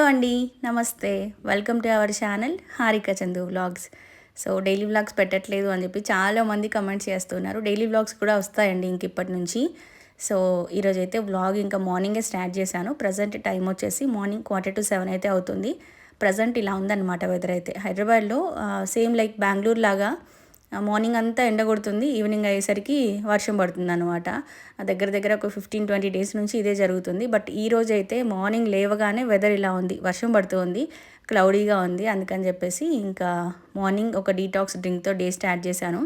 Hello అండి నమస్తే. Welcome to our channel Harika Chandu vlogs so daily vlogs పెట్టట్లేదు అని చెప్పి చాలామంది కమెంట్స్ చేస్తున్నారు. డైలీ వ్లాగ్స్ కూడా వస్తాయండి ఇంక ఇప్పటి నుంచి. సో ఈరోజు అయితే వ్లాగ్ ఇంకా మార్నింగే స్టార్ట్ చేశాను. ప్రజెంట్ టైం వచ్చేసి మార్నింగ్ క్వార్టర్ టు సెవెన్ అయితే అవుతుంది. ప్రజెంట్ ఇలా ఉందన్నమాట వెదర్ అయితే. హైదరాబాద్లో సేమ్ లైక్ బెంగళూరు లాగా మార్నింగ్ అంతా ఎండ కొడుతుంది ఈవినింగ్ అయ్యేసరికి వర్షం పడుతుంది అనమాట దగ్గర దగ్గర ఒక ఫిఫ్టీన్ ట్వంటీ డేస్ నుంచి ఇదే జరుగుతుంది. బట్ ఈ రోజు అయితే మార్నింగ్ లేవగానే వెదర్ ఇలా ఉంది. వర్షం పడుతుంది క్లౌడీగా ఉంది. అందుకని చెప్పేసి ఇంకా మార్నింగ్ ఒక డీటాక్స్ డ్రింక్తో డే స్టార్ట్ చేశాను.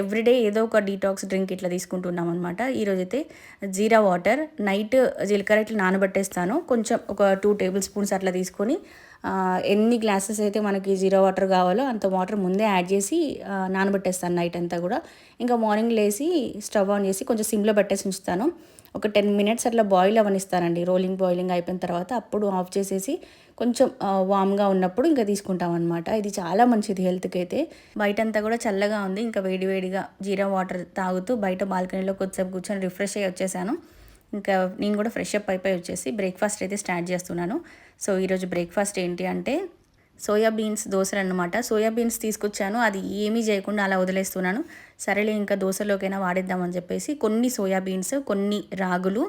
ఎవ్రీడే ఏదో ఒక డీటాక్స్ డ్రింక్ ఇట్లా తీసుకుంటున్నాం అనమాట ఈరోజైతే జీరా వాటర్ నైట్ జీలకర్ర ఇట్లా నానబెట్టేస్తాను. కొంచెం ఒక టూ టేబుల్ స్పూన్స్ అట్లా తీసుకొని ఎన్ని గ్లాసెస్ అయితే మనకి జీరో వాటర్ కావాలో అంత వాటర్ ముందే యాడ్ చేసి నానబెట్టేస్తాను నైట్ అంతా కూడా. ఇంకా మార్నింగ్ లేసి స్టవ్ ఆన్ చేసి కొంచెం సిమ్లో పెట్టేసి ఉంచుతాను. ఒక టెన్ మినిట్స్ అట్లా బాయిల్ అవనిస్తానండి. రోలింగ్ బాయిలింగ్ అయిపోయిన తర్వాత అప్పుడు ఆఫ్ చేసేసి కొంచెం వామ్గా ఉన్నప్పుడు ఇంకా తీసుకుంటాం అనమాట ఇది చాలా మంచిది హెల్త్కి అయితే. బయట అంతా కూడా చల్లగా ఉంది. ఇంకా వేడి వేడిగా జీరా వాటర్ తాగుతూ బయట బాల్కనీలో కొద్దిసేపు కూర్చొని రిఫ్రెష్ అయ్యి వచ్చేసాను. ఇంకా నేను కూడా ఫ్రెష్ అప్ అయిపోయి వచ్చేసి బ్రేక్ఫాస్ట్ అయితే స్టార్ట్ చేస్తున్నాను. సో ఈరోజు బ్రేక్ఫాస్ట్ ఏంటి అంటే సోయా బీన్స్ దోశలు అనమాట సోయా బీన్స్ తీసుకొచ్చాను. అది ఏమీ చేయకుండా అలా వదిలేస్తున్నాను. సరేలే ఇంకా దోశలోకైనా వాడిద్దామని చెప్పేసి కొన్ని సోయా బీన్స్ కొన్ని రాగులు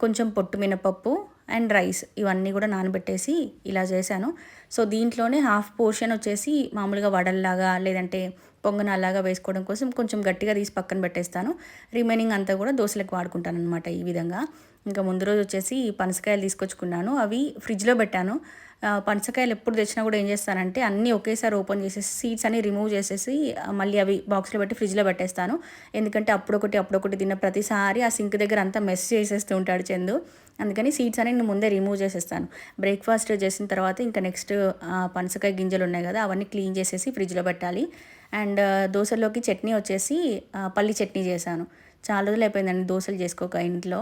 కొంచెం పొట్టు మినపప్పు అండ్ రైస్ ఇవన్నీ కూడా నానబెట్టేసి ఇలా చేశాను. సో దీంట్లోనే హాఫ్ పోర్షన్ వచ్చేసి మామూలుగా వడల్లాగా లేదంటే పొంగన అలాగా వేసుకోవడం కోసం కొంచెం గట్టిగా తీసి పక్కన పెట్టేస్తాను. రిమైనింగ్ అంతా కూడా దోశలకు వాడుకుంటాను అనమాట ఈ విధంగా. ఇంకా ముందు రోజు వచ్చేసి పనసకాయలు తీసుకొచ్చుకున్నాను. అవి ఫ్రిడ్జ్లో పెట్టాను. పనసకాయలు ఎప్పుడు తెచ్చినా కూడా ఏం చేస్తానంటే అన్నీ ఒకేసారి ఓపెన్ చేసేసి సీడ్స్ అన్ని రిమూవ్ చేసేసి మళ్ళీ అవి బాక్స్లో పెట్టి ఫ్రిడ్జ్లో పెట్టేస్తాను. ఎందుకంటే అప్పుడొకటి అప్పుడొకటి తిన్న ప్రతిసారి ఆ సింక్ దగ్గర అంతా మెస్ చేసేస్తూ ఉంటాడు చందు. అందుకని సీడ్స్ అనేవి నేను ముందే రిమూవ్ చేసేస్తాను. బ్రేక్ఫాస్ట్ చేసిన తర్వాత ఇంకా నెక్స్ట్ పనసకాయ గింజలు ఉన్నాయి కదా అవన్నీ క్లీన్ చేసేసి ఫ్రిడ్జ్లో పెట్టాలి. అండ్ దోశలోకి చట్నీ వచ్చేసి పల్లి చట్నీ చేశాను. చాలా రోజులు అయిపోయిందండి దోశలు చేసుకోక ఇంట్లో.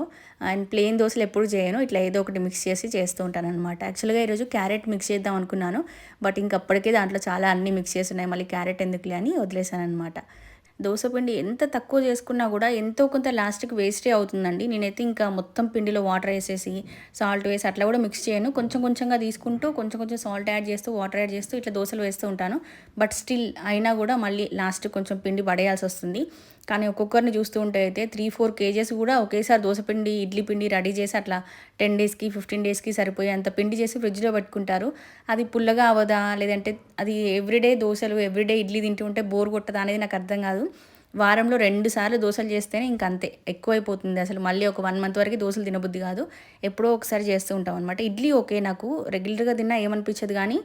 అండ్ ప్లెయిన్ దోశలు ఎప్పుడు చేయను. ఇట్లా ఏదో ఒకటి మిక్స్ చేసి చేస్తూ ఉంటాను అనమాట యాక్చువల్గా ఈరోజు క్యారెట్ మిక్స్ చేద్దాం అనుకున్నాను. బట్ ఇంకప్పటికే దాంట్లో చాలా అన్నీ మిక్స్ చేస్తున్నాయి ఉన్నాయి. మళ్ళీ క్యారెట్ ఎందుకులే అని వదిలేసాను అనమాట దోశపిండి ఎంత తక్కువ చేసుకున్నా కూడా ఎంతో కొంత లాస్ట్కి వేస్టే అవుతుందండి. నేనైతే ఇంకా మొత్తం పిండిలో వాటర్ వేసేసి సాల్ట్ వేసి అట్లా కూడా మిక్స్ చేయను. కొంచెం కొంచెంగా తీసుకుంటూ కొంచెం కొంచెం సాల్ట్ యాడ్ చేస్తూ వాటర్ యాడ్ చేస్తూ ఇట్లా దోశలు వేస్తూ ఉంటాను. బట్ స్టిల్ అయినా కూడా మళ్ళీ లాస్ట్ కొంచెం పిండి పడేయాల్సి వస్తుంది. కానీ ఒక్కొక్కరిని చూస్తూ ఉంటే అయితే త్రీ ఫోర్ కేజెస్ కూడా ఒకేసారి దోశపిండి ఇడ్లీ పిండి రెడీ చేసి అట్లా టెన్ డేస్కి ఫిఫ్టీన్ డేస్కి సరిపోయే అంత పిండి చేసి ఫ్రిడ్జ్లో పెట్టుకుంటారు. అది పుల్లగా అవదా? లేదంటే అది ఎవ్రీడే దోశలు ఎవ్రీడే ఇడ్లీ తింటూ ఉంటే బోర్ కొట్టదా అనేది నాకు అర్థం కాదు. వారంలో రెండు సార్లు దోశలు చేస్తేనే ఇంకంతే ఎక్కువైపోతుంది. అసలు మళ్ళీ ఒక వన్ మంత్ వరకు దోశలు తినబుద్ధి కాదు. ఎప్పుడో ఒకసారి చేస్తూ ఉంటాం అనమాట ఇడ్లీ ఓకే నాకు రెగ్యులర్గా తిన్నా ఏమనిపించదు కానీ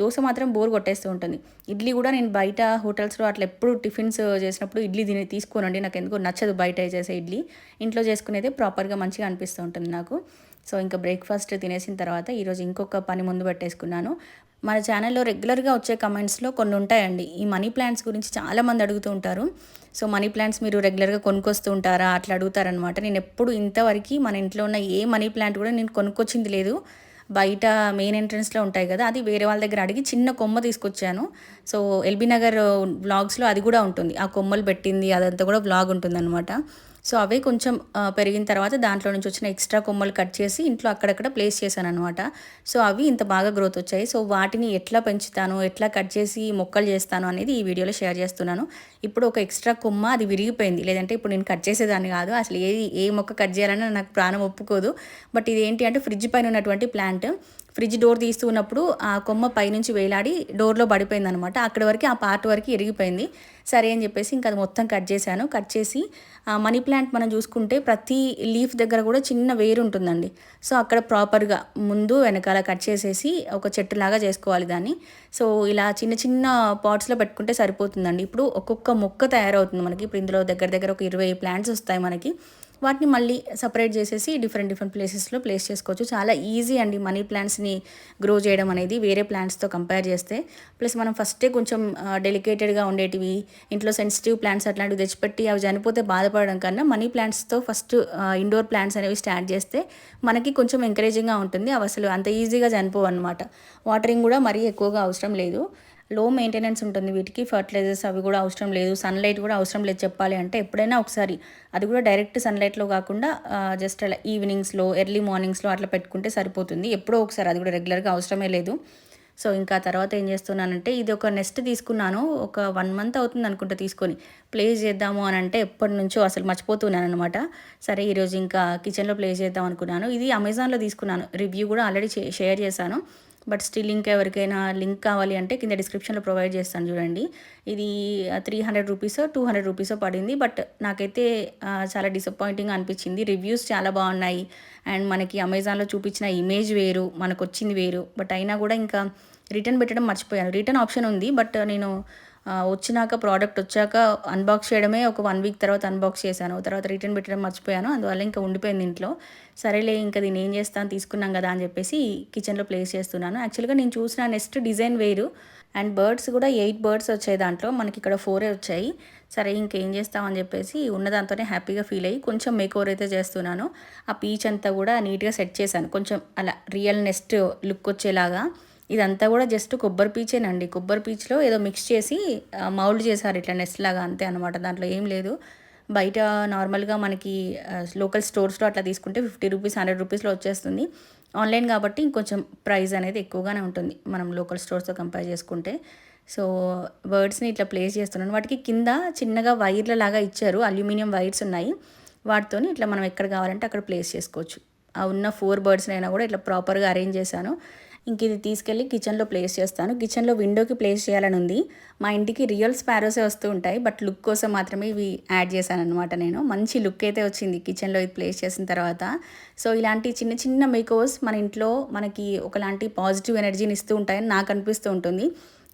దోశ మాత్రం బోర్ కొట్టేస్తూ ఉంటుంది. ఇడ్లీ కూడా నేను బయట హోటల్స్లో అట్లా ఎప్పుడు టిఫిన్స్ చేసినప్పుడు ఇడ్లీ తిని తీసుకోనండి. నాకు ఎందుకో నచ్చదు బయట చేసే ఇడ్లీ. ఇంట్లో చేసుకునేది ప్రాపర్గా మంచిగా అనిపిస్తూ ఉంటుంది నాకు. సో ఇంకా బ్రేక్ఫాస్ట్ తినేసిన తర్వాత ఈరోజు ఇంకొక పని ముందు పెట్టేసుకున్నాను. మన ఛానల్లో రెగ్యులర్గా వచ్చే కమెంట్స్లో కొన్ని ఉంటాయండి. ఈ మనీ ప్లాంట్స్ గురించి చాలామంది అడుగుతూ ఉంటారు. సో మనీ ప్లాంట్స్ మీరు రెగ్యులర్గా కొనుక్కొస్తూ ఉంటారా? అట్లా అడుగుతారనమాట నేను ఎప్పుడు ఇంతవరకు మన ఇంట్లో ఉన్న ఏ మనీ ప్లాంట్ కూడా నేను కొనుక్కొచ్చింది లేదు. బయట మెయిన్ ఎంట్రన్స్లో ఉంటాయి కదా అది వేరే వాళ్ళ దగ్గర అడిగి చిన్న కొమ్మ తీసుకొచ్చాను. సో ఎల్బీ నగర్ బ్లాగ్స్లో అది కూడా ఉంటుంది. ఆ కొమ్మలు పెట్టింది అదంతా కూడా బ్లాగ్ ఉంటుంది అనమాట సో అవే కొంచెం పెరిగిన తర్వాత దాంట్లో నుంచి వచ్చిన ఎక్స్ట్రా కొమ్మలు కట్ చేసి ఇంట్లో అక్కడక్కడ ప్లేస్ చేశాను అనమాట సో అవి ఇంత బాగా గ్రోత్ వచ్చాయి. సో వాటిని ఎట్లా పెంచుతాను ఎట్లా కట్ చేసి మొక్కలు చేస్తాను అనేది ఈ వీడియోలో షేర్ చేస్తున్నాను. ఇప్పుడు ఒక ఎక్స్ట్రా కొమ్మ అది విరిగిపోయింది. లేదంటే ఇప్పుడు నేను కట్ చేసేదాన్ని కాదు. అసలు ఏది ఏ మొక్క కట్ చేయాలన్నా నాకు ప్రాణం ఒప్పుకోదు. బట్ ఇది ఏంటి అంటే ఫ్రిడ్జ్ పైన ఉన్నటువంటి ప్లాంట్. ఫ్రిడ్జ్ డోర్ తీస్తూ ఉన్నప్పుడు ఆ కొమ్మ పైనుంచి వేలాడి డోర్లో పడిపోయింది అనమాట అక్కడి వరకు ఆ పార్ట్ వరకు ఎరిగిపోయింది సరే అని చెప్పేసి ఇంకా అది మొత్తం కట్ చేశాను. కట్ చేసి ఆ మనీ ప్లాంట్ మనం చూసుకుంటే ప్రతి లీఫ్ దగ్గర కూడా చిన్న వేరు ఉంటుందండి. సో అక్కడ ప్రాపర్గా ముందు వెనకాల కట్ చేసేసి ఒక చెట్టులాగా చేసుకోవాలి దాన్ని. సో ఇలా చిన్న చిన్న పాట్స్లో పెట్టుకుంటే సరిపోతుందండి. ఇప్పుడు ఒక్కొక్క మొక్క తయారవుతుంది మనకి. ఇప్పుడు ఇందులో దగ్గర దగ్గర ఒక ఇరవై ప్లాంట్స్ వస్తాయి మనకి. వాటిని మళ్ళీ సపరేట్ చేసేసి డిఫరెంట్ డిఫరెంట్ ప్లేసెస్లో ప్లేస్ చేసుకోవచ్చు. చాలా ఈజీ అండి మనీ ప్లాంట్స్ని గ్రో చేయడం అనేది వేరే ప్లాంట్స్తో కంపేర్ చేస్తే. ప్లస్ మనం ఫస్టే కొంచెం డెలికేటెడ్గా ఉండేటివి ఇంట్లో సెన్సిటివ్ ప్లాంట్స్ అట్లాంటివి తెచ్చిపెట్టి అవి చనిపోతే బాధపడడం కన్నా మనీ ప్లాంట్స్తో ఫస్ట్ ఇండోర్ ప్లాంట్స్ అనేవి స్టార్ట్ చేస్తే మనకి కొంచెం ఎంకరేజింగ్గా ఉంటుంది. అవి అసలు అంత ఈజీగా చనిపోవు అనమాట వాటరింగ్ కూడా మరీ ఎక్కువగా అవసరం లేదు. లో మెయింటెనెన్స్ ఉంటుంది వీటికి ఫర్టిలైజర్స్ అవి కూడా అవసరం లేదు సన్లైట్ కూడా అవసరం లేదు చెప్పాలి అంటే ఎప్పుడైనా ఒకసారి. అది కూడా డైరెక్ట్ సన్లైట్లో కాకుండా జస్ట్ అలా ఈవినింగ్స్లో ఎర్లీ మార్నింగ్స్లో అట్లా పెట్టుకుంటే సరిపోతుంది. ఎప్పుడో ఒకసారి అది కూడా రెగ్యులర్గా అవసరమే లేదు. సో ఇంకా తర్వాత ఏం చేస్తున్నానంటే ఇది ఒక నెస్ట్ తీసుకున్నాను. ఒక వన్ మంత్ అవుతుంది అనుకుంటా తీసుకొని. ప్లేస్ చేద్దాము అని అంటే ఎప్పటి నుంచో అసలు మర్చిపోతున్నాను అనమాట సరే ఈరోజు ఇంకా కిచెన్లో ప్లేస్ చేద్దాం అనుకున్నాను. ఇది అమెజాన్లో తీసుకున్నాను. రివ్యూ కూడా ఆల్రెడీ షేర్ చేశాను. బట్ స్టిల్ ఇంకా ఎవరికైనా లింక్ కావాలి అంటే కింద డిస్క్రిప్షన్లో ప్రొవైడ్ చేస్తాను చూడండి. ఇది three hundred rupees two hundred rupees పడింది. బట్ నాకైతే చాలా డిసప్పాయింటింగ్ అనిపించింది. రివ్యూస్ చాలా బాగున్నాయి. అండ్ మనకి అమెజాన్లో చూపించిన ఇమేజ్ వేరు మనకు వచ్చింది వేరు. బట్ అయినా కూడా ఇంకా రిటర్న్ పెట్టడం మర్చిపోయాను. రిటర్న్ ఆప్షన్ ఉంది. బట్ నేను వచ్చినాక ప్రోడక్ట్ వచ్చాక అన్బాక్స్ చేయడమే ఒక వన్ వీక్ తర్వాత అన్బాక్స్ చేశాను. తర్వాత రిటర్న్ పెట్టడం మర్చిపోయాను. అందువల్ల ఇంకా ఉండిపోయింది ఇంట్లో. సరేలే ఇంకా దీన్ని ఏం చేస్తాను? తీసుకున్నాం కదా అని చెప్పేసి కిచెన్లో ప్లేస్ చేస్తున్నాను. యాక్చువల్గా నేను చూసిన నెక్స్ట్ డిజైన్ వేరు. అండ్ బర్డ్స్ కూడా ఎయిట్ బర్డ్స్ వచ్చాయి దాంట్లో. మనకి ఇక్కడ ఫోరే వచ్చాయి. సరే ఇంకేం చేస్తామని చెప్పేసి ఉన్న దాంతోనే హ్యాపీగా ఫీల్ అయ్యి కొంచెం మేకోవర్ అయితే చేస్తున్నాను. ఆ పీచ్ అంతా కూడా నీట్గా సెట్ చేశాను. కొంచెం అలా రియల్ నెస్ట్ లుక్ వచ్చేలాగా. ఇదంతా కూడా జస్ట్ కొబ్బరి పీచేనండి. కొబ్బరి పీచ్లో ఏదో మిక్స్ చేసి మౌల్డ్ చేశారు ఇట్లా నెస్ట్ లాగా అంతే అనమాట దాంట్లో ఏం లేదు. బయట నార్మల్గా మనకి లోకల్ స్టోర్స్లో అట్లా తీసుకుంటే ఫిఫ్టీ రూపీస్ హండ్రెడ్ రూపీస్లో వచ్చేస్తుంది. ఆన్లైన్ కాబట్టి ఇంకొంచెం ప్రైస్ అనేది ఎక్కువగానే ఉంటుంది మనం లోకల్ స్టోర్స్తో కంపేర్ చేసుకుంటే. సో బర్డ్స్ని ఇట్లా ప్లేస్ చేస్తున్నాను. వాటికి కింద చిన్నగా వైర్ల లాగా ఇచ్చారు. అల్యూమినియం వైర్స్ ఉన్నాయి. వాటితో ఇట్లా మనం ఎక్కడ కావాలంటే అక్కడ ప్లేస్ చేసుకోవచ్చు. ఆ ఉన్న ఫోర్ బర్డ్స్నైనా కూడా ఇట్లా ప్రాపర్గా అరేంజ్ చేశాను. ఇంక ఇది తీసుకెళ్ళి కిచెన్లో ప్లేస్ చేస్తాను. కిచెన్లో విండోకి ప్లేస్ చేయాలని ఉంది. మా ఇంటికి రియల్ స్పారోసే వస్తూ ఉంటాయి. బట్ లుక్ కోసం మాత్రమే ఇవి యాడ్ చేశాను అనమాట నేను. మంచి లుక్ అయితే వచ్చింది కిచెన్లో ఇది ప్లేస్ చేసిన తర్వాత. సో ఇలాంటి చిన్న చిన్న మేకోస్ మన ఇంట్లో మనకి ఒకలాంటి పాజిటివ్ ఎనర్జీని ఇస్తూ ఉంటాయని నాకు అనిపిస్తూ ఉంటుంది.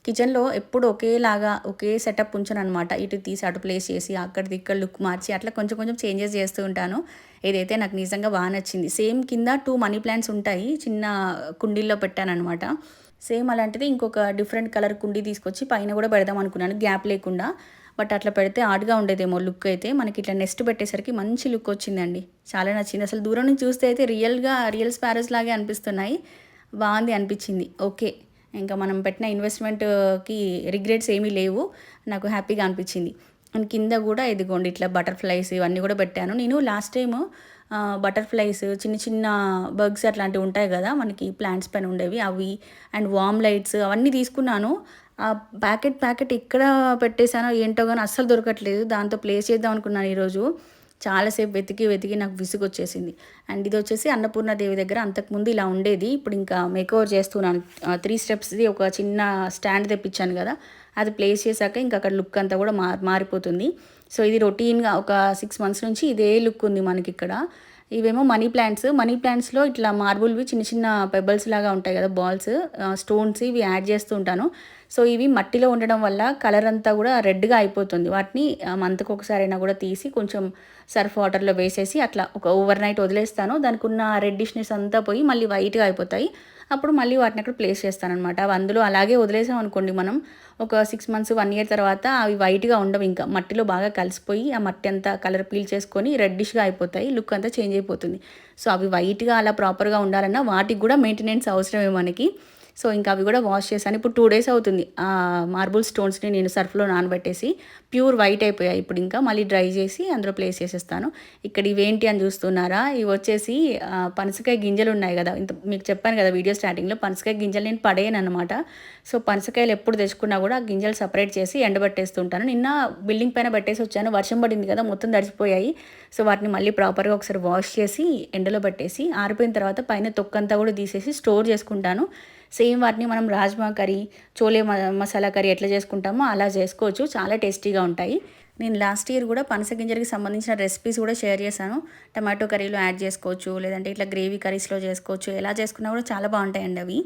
కిచెన్లో ఎప్పుడు ఒకేలాగా ఒకే సెటప్ ఉంచను అనమాట ఇటు తీసి అటు ప్లేస్ చేసి అక్కడిది ఇక్కడ లుక్ మార్చి అట్లా కొంచెం కొంచెం చేంజెస్ చేస్తూ ఉంటాను. ఏదైతే నాకు నిజంగా బాగా నచ్చింది. సేమ్ కింద టూ మనీ ప్లాంట్స్ ఉంటాయి. చిన్న కుండీల్లో పెట్టానమాట సేమ్ అలాంటిది ఇంకొక డిఫరెంట్ కలర్ కుండీ తీసుకొచ్చి పైన కూడా పెడదాం అనుకున్నాను. గ్యాప్ లేకుండా. బట్ అట్లా పెడితే ఆడ్గా ఉండేదేమో లుక్ అయితే. మనకి ఇట్లా నెస్ట్ పెట్టేసరికి మంచి లుక్ వచ్చిందండి. చాలా నచ్చింది. అసలు దూరం నుంచి చూస్తే అయితే రియల్గా రియల్ స్పారస్ లాగే అనిపిస్తున్నాయి. బాగుంది అనిపించింది. ఓకే ఇంకా మనం పెట్టిన ఇన్వెస్ట్మెంట్కి రిగ్రెట్స్ ఏమీ లేవు. నాకు హ్యాపీగా అనిపించింది. అండ్ కింద కూడా ఇదిగోండి ఇట్లా బటర్ఫ్లైస్ ఇవన్నీ కూడా పెట్టాను. నేను లాస్ట్ టైము బటర్ఫ్లైస్ చిన్న చిన్న బగ్స్ అట్లాంటివి ఉంటాయి కదా మనకి ప్లాంట్స్ పైన ఉండేవి. అవి అండ్ వామ్ లైట్స్ అవన్నీ తీసుకున్నాను. ఆ ప్యాకెట్ ప్యాకెట్ ఎక్కడ పెట్టేశానో ఏంటో కానీ అస్సలు దొరకట్లేదు. దాంతో ప్లేస్ చేద్దాం అనుకున్నాను ఈరోజు. చాలాసేపు వెతికి వెతికి నాకు విసుగు వచ్చేసింది అండ్ ఇది వచ్చేసి అన్నపూర్ణదేవి దగ్గర అంతకుముందు ఇలా ఉండేది. ఇప్పుడు ఇంకా మేకోవర్ చేస్తున్నాను. త్రీ స్టెప్స్ది ఒక చిన్న స్టాండ్ తెప్పించాను కదా. అది ప్లేస్ చేశాక ఇంకా అక్కడ లుక్ అంతా కూడా మారిపోతుంది. సో ఇది రొటీన్గా ఒక సిక్స్ మంత్స్ నుంచి ఇదే లుక్ ఉంది మనకి ఇక్కడ ఇవేమో మనీ ప్లాంట్స్. మనీ ప్లాంట్స్లో ఇట్లా మార్బుల్వి చిన్న చిన్న పెబల్స్ లాగా ఉంటాయి కదా బాల్స్. స్టోన్స్ ఇవి యాడ్ చేస్తూ ఉంటాను. సో ఇవి మట్టిలో ఉండడం వల్ల కలర్ అంతా కూడా రెడ్గా అయిపోతుంది. వాటిని మంత్కి ఒకసారైనా కూడా తీసి కొంచెం సర్ఫ్ వాటర్లో వేసేసి అట్లా ఒక ఓవర్ నైట్ వదిలేస్తాను. దానికి ఉన్న రెడ్డిష్నెస్ అంతా పోయి మళ్ళీ వైట్గా అయిపోతాయి. అప్పుడు మళ్ళీ వాటిని అక్కడ ప్లేస్ చేస్తానమాట అవి అందులో అలాగే వదిలేసాం అనుకోండి మనం. ఒక సిక్స్ మంత్స్ వన్ ఇయర్ తర్వాత అవి వైట్గా ఉండవు. ఇంకా మట్టిలో బాగా కలిసిపోయి ఆ మట్టి అంతా కలర్ పీల్ చేసుకొని రెడ్డిష్గా అయిపోతాయి. లుక్ అంతా చేంజ్ అయిపోతుంది. సో అవి వైట్గా అలా ప్రాపర్గా ఉండాలన్నా వాటికి కూడా మెయింటెనెన్స్ అవసరమే మనకి. సో ఇంకా అవి కూడా వాష్ చేశాను. ఇప్పుడు టూ డేస్ అవుతుంది. ఆ మార్బుల్ స్టోన్స్ని నేను సర్ఫ్లో నానబెట్టేసి ప్యూర్ వైట్ అయిపోయాయి. ఇప్పుడు ఇంకా మళ్ళీ డ్రై చేసి అందులో ప్లేస్ చేసేస్తాను. ఇక్కడ ఇవేంటి అని చూస్తున్నారా? ఇవి వచ్చేసి పనసకాయ గింజలు ఉన్నాయి కదా. ఇంత మీకు చెప్పాను కదా వీడియో స్టార్టింగ్లో పనసకాయ గింజలు నేను పడేయను అనమాట సో పనసకాయలు ఎప్పుడు తెచ్చుకున్నా కూడా ఆ గింజలు సపరేట్ చేసి ఎండబెట్టేస్తుంటాను. నిన్న బిల్డింగ్ పైన పెట్టేసి వచ్చాను. వర్షం పడింది కదా మొత్తం తడిచిపోయాయి సో వాటిని మళ్ళీ ప్రాపర్గా ఒకసారి వాష్ చేసి ఎండలో పెట్టేసి ఆరిపోయిన తర్వాత పైన తొక్కంతా కూడా తీసేసి స్టోర్ చేసుకుంటాను. సేమ్ వాటిని మనం రాజ్మా కర్రీ చోలే మసాలా కర్రీ ఎట్లా చేసుకుంటామో అలా చేసుకోవచ్చు. చాలా టేస్టీగా ఉంటాయి. నేను లాస్ట్ ఇయర్ కూడా పనసగింజలకి సంబంధించిన రెసిపీస్ కూడా షేర్ చేశాను. టమాటో కర్రీలో యాడ్ చేసుకోవచ్చు లేదంటే ఇట్లా గ్రేవీ కర్రీస్లో చేసుకోవచ్చు. ఎలా చేసుకున్నా కూడా చాలా బాగుంటాయండి అవి.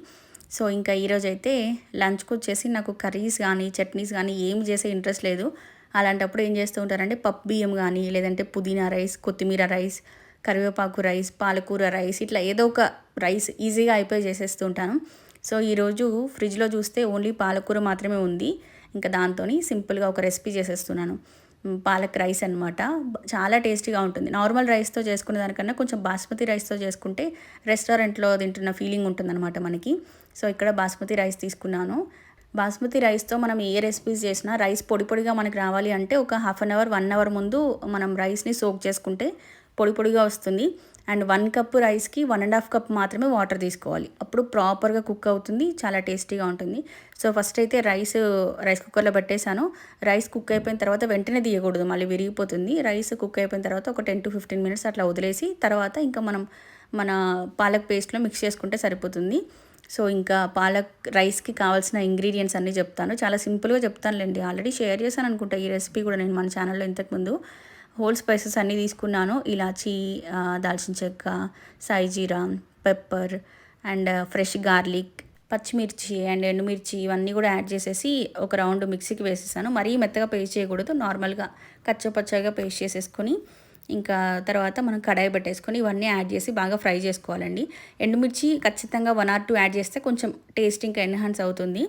సో ఇంకా ఈరోజు అయితే లంచ్కి వచ్చేసి నాకు కర్రీస్ కానీ చట్నీస్ కానీ ఏమి చేసే ఇంట్రెస్ట్ లేదు. అలాంటప్పుడు ఏం చేస్తూ ఉంటారంటే పప్పు బియ్యం కానీ లేదంటే పుదీనా రైస్ కొత్తిమీర రైస్ కరివేపాకు రైస్ పాలకూర రైస్ ఇట్లా ఏదో ఒక రైస్ ఈజీగా అయిపోయి చేసేస్తూ ఉంటాను. సో ఈరోజు ఫ్రిడ్జ్లో చూస్తే ఓన్లీ పాలకూర మాత్రమే ఉంది. ఇంకా దాంతో సింపుల్గా ఒక రెసిపీ చేసేస్తున్నాను. పాలక్ రైస్ అనమాట చాలా టేస్టీగా ఉంటుంది. నార్మల్ రైస్తో చేసుకునే దానికన్నా కొంచెం బాస్మతి రైస్తో చేసుకుంటే రెస్టారెంట్లో తింటున్న ఫీలింగ్ ఉంటుందన్నమాట మనకి. సో ఇక్కడ బాస్మతి రైస్ తీసుకున్నాను. బాస్మతి రైస్తో మనం ఏ రెసిపీస్ చేసినా రైస్ పొడి పొడిగా మనకి రావాలి అంటే ఒక half an hour one hour ముందు మనం రైస్ని సోక్ చేసుకుంటే పొడి పొడిగా వస్తుంది. అండ్ వన్ కప్ రైస్కి వన్ అండ్ హాఫ్ కప్ మాత్రమే వాటర్ తీసుకోవాలి. అప్పుడు ప్రాపర్గా కుక్ అవుతుంది చాలా టేస్టీగా ఉంటుంది. సో ఫస్ట్ అయితే రైస్ రైస్ కుక్కర్లో పెట్టేశాను. రైస్ కుక్ అయిపోయిన తర్వాత వెంటనే తీయకూడదు మళ్ళీ విరిగిపోతుంది. రైస్ కుక్ అయిపోయిన తర్వాత ఒక టెన్ టు ఫిఫ్టీన్ మినిట్స్ అట్లా వదిలేసి తర్వాత ఇంకా మనం మన పాలక్ పేస్ట్లో మిక్స్ చేసుకుంటే సరిపోతుంది. సో ఇంకా పాలక్ రైస్కి కావాల్సిన ఇంగ్రీడియంట్స్ అన్నీ చెప్తాను. చాలా సింపుల్గా చెప్తానులేండి. ఆల్రెడీ షేర్ చేశాను అనుకుంటా ఈ రెసిపీ కూడా నేను మన ఛానల్లో ఇంతకుముందు. హోల్ స్పైసెస్ అన్నీ తీసుకున్నాను. ఇలాచీ దాల్చిన చెక్క సాయిజీరా పెప్పర్ అండ్ ఫ్రెష్ గార్లిక్ పచ్చిమిర్చి అండ్ ఎండుమిర్చి ఇవన్నీ కూడా యాడ్ చేసేసి ఒక రౌండ్ మిక్సీకి వేసేసాను. మరీ మెత్తగా పేస్ట్ చేయకూడదు. నార్మల్గా కచ్చపచ్చగా పేస్ట్ చేసేసుకొని ఇంకా తర్వాత మనం కడాయి పెట్టేసుకొని ఇవన్నీ యాడ్ చేసి బాగా ఫ్రై చేసుకోవాలండి. ఎండుమిర్చి ఖచ్చితంగా వన్ ఆర్ టూ యాడ్ చేస్తే కొంచెం టేస్ట్ ఇంకా ఎన్హాన్స్ అవుతుంది.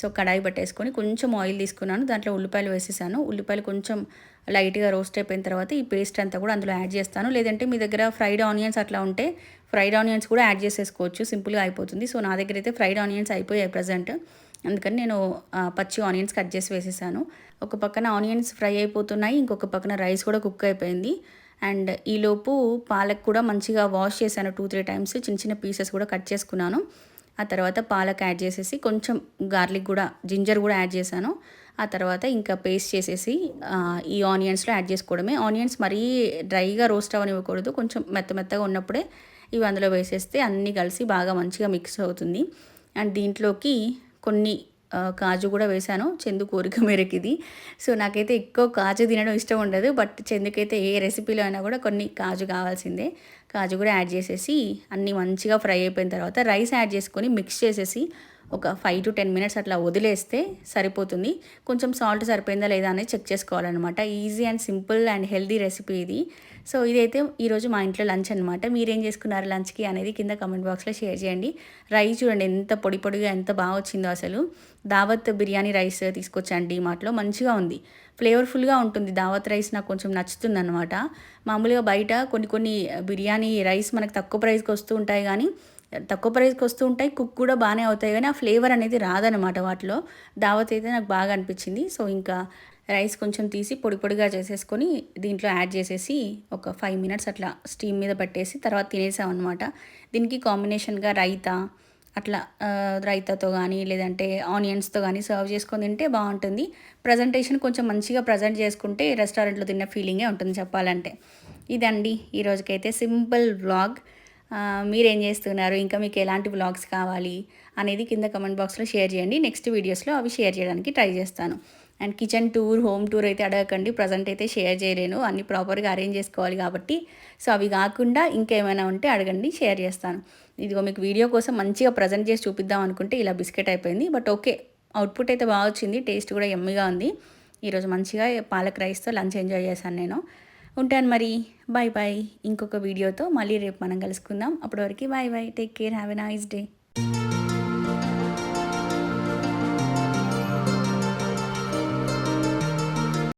సో కడాయి పెట్టేసుకొని కొంచెం ఆయిల్ తీసుకున్నాను. దాంట్లో ఉల్లిపాయలు వేసేసాను. ఉల్లిపాయలు కొంచెం లైట్గా రోస్ట్ అయిపోయిన తర్వాత ఈ పేస్ట్ అంతా కూడా అందులో యాడ్ చేస్తాను. లేదంటే మీ దగ్గర ఫ్రైడ్ ఆనియన్స్ అట్లా ఉంటే ఫ్రైడ్ ఆనియన్స్ కూడా యాడ్ చేసేసుకోవచ్చు. సింపుల్గా అయిపోతుంది. సో నా దగ్గర అయితే ఫ్రైడ్ ఆనియన్స్ అయిపోయాయి ప్రజెంట్. అందుకని నేను పచ్చి ఆనియన్స్ కట్ చేసి వేసేసాను. ఒక పక్కన ఆనియన్స్ ఫ్రై అయిపోతున్నాయి. ఇంకొక పక్కన రైస్ కూడా కుక్ అయిపోయింది. అండ్ ఈలోపు పాలక్ కూడా మంచిగా వాష్ చేశాను టూ త్రీ టైమ్స్. చిన్న చిన్న పీసెస్ కూడా కట్ చేసుకున్నాను. ఆ తర్వాత పాలక్ యాడ్ చేసేసి కొంచెం గార్లిక్ కూడా జింజర్ కూడా యాడ్ చేశాను. ఆ తర్వాత ఇంకా పేస్ట్ చేసేసి ఈ ఆనియన్స్లో యాడ్ చేసుకోవడమే. ఆనియన్స్ మరీ డ్రైగా రోస్ట్ అవ్వనివ్వకూడదు. కొంచెం మెత్త మెత్తగా ఉన్నప్పుడే ఇవి అందులో వేసేస్తే అన్నీ కలిసి బాగా మంచిగా మిక్స్ అవుతుంది. అండ్ దీంట్లోకి కొన్ని కాజు కూడా వేశాను. చెందు కోరిక మేరకు ఇది సో నాకైతే ఎక్కువ కాజు తినడం ఇష్టం ఉండదు. బట్ చెందుకైతే ఏ రెసిపీలో అయినా కూడా కొన్ని కాజు కావాల్సిందే. కాజు కూడా యాడ్ చేసేసి అన్నీ మంచిగా ఫ్రై అయిపోయిన తర్వాత రైస్ యాడ్ చేసుకొని మిక్స్ చేసేసి ఒక ఫైవ్ టు టెన్ మినిట్స్ అట్లా వదిలేస్తే సరిపోతుంది. కొంచెం సాల్ట్ సరిపోయిందా లేదా అనేది చెక్ చేసుకోవాలన్నమాట. Easy and simple and healthy recipe ఇది. సో ఇదైతే ఈరోజు మా ఇంట్లో లంచ్ అనమాట మీరేం చేసుకున్నారు లంచ్కి అనేది కింద కమెంట్ బాక్స్లో షేర్ చేయండి. రైస్ చూడండి ఎంత పొడి పొడిగా ఎంత బాగా వచ్చిందో అసలు. దావత్ బిర్యానీ రైస్ తీసుకొచ్చాను మాటలో. మంచిగా ఉంది. ఫ్లేవర్ఫుల్గా ఉంటుంది. దావత్ రైస్ నాకు కొంచెం నచ్చుతుంది అనమాట మామూలుగా బయట కొన్ని కొన్ని బిర్యానీ రైస్ మనకు తక్కువ ప్రైస్కి వస్తూ ఉంటాయి కానీ తక్కువ ప్రైస్కి వస్తూ ఉంటాయి కుక్ కూడా బాగానే అవుతాయి కానీ ఆ ఫ్లేవర్ అనేది రాదనమాట వాటిలో. దావత్ అయితే నాకు బాగా అనిపించింది. సో ఇంకా రైస్ కొంచెం తీసి పొడి పొడిగా చేసేసుకొని దీంట్లో యాడ్ చేసేసి ఒక ఫైవ్ మినిట్స్ అట్లా స్టీమ్ మీద పెట్టేసి తర్వాత తినేసామన్నమాట. దీనికి కాంబినేషన్గా రైతా అట్లా రైతాతో కానీ లేదంటే ఆనియన్స్తో కానీ సర్వ్ చేసుకొని తింటే బాగుంటుంది. ప్రజెంటేషన్ కొంచెం మంచిగా ప్రజెంట్ చేసుకుంటే రెస్టారెంట్లో తిన్న ఫీలింగే ఉంటుంది చెప్పాలంటే. ఇదండి ఈరోజుకైతే సింపుల్ వ్లాగ్. మీరేం చేస్తున్నారు? ఇంకా మీకు ఎలాంటి బ్లాగ్స్ కావాలి అనేది కింద కమెంట్ బాక్స్లో షేర్ చేయండి. నెక్స్ట్ వీడియోస్లో అవి షేర్ చేయడానికి ట్రై చేస్తాను. And kitchen tour home tour అయితే అడగకండి. ప్రజెంట్ అయితే షేర్ చేయలేను. అన్ని ప్రాపర్గా అరేంజ్ చేసుకోవాలి కాబట్టి. సో అవి కాకుండా ఇంకేమైనా ఉంటే అడగండి షేర్ చేస్తాను. ఇదిగో మీకు వీడియో కోసం మంచిగా ప్రజెంట్ చేసి చూపిద్దాం అనుకుంటే ఇలా బిస్కెట్ అయిపోయింది. బట్ ఓకే అవుట్పుట్ అయితే బాగా వచ్చింది. టేస్ట్ కూడా ఎమ్మిగా ఉంది. ఈరోజు మంచిగా పాలక్ రైస్తో లంచ్ ఎంజాయ్ చేశాను నేను. ఉంటాను మరి. బాయ్ బాయ్ ఇంకొక వీడియోతో మళ్ళీ రేపు మనం కలుసుకుందాం. అప్పటివరకు bye bye take care have a nice day